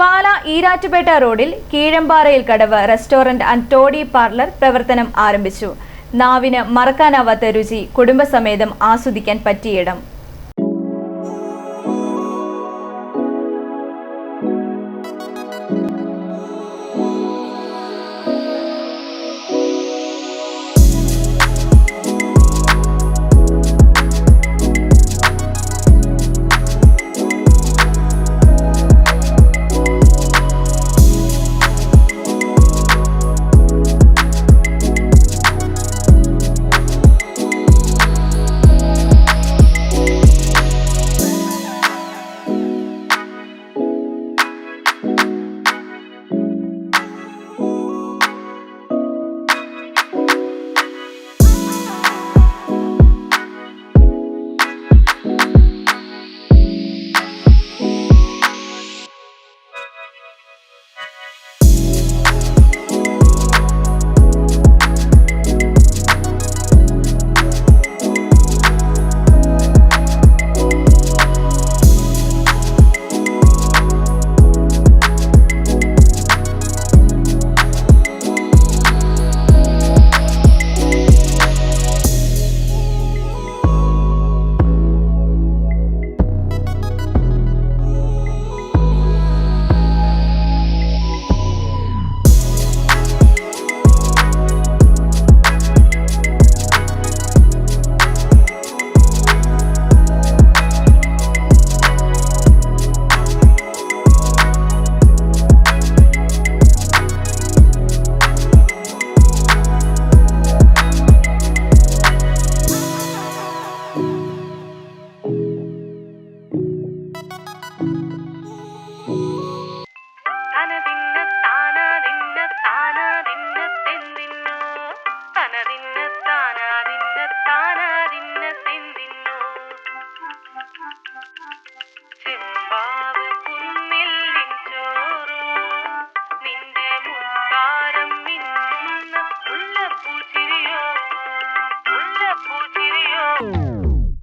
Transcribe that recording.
പാല ഈരാറ്റുപേട്ട റോഡിൽ കീഴമ്പാറയിൽ Kadavu restaurant and toddy parlour പ്രവർത്തനം ആരംഭിച്ചു. നാവിന് മറക്കാനാവാത്ത രുചി കുടുംബസമേതം ആസ്വദിക്കാൻ പറ്റിയിടം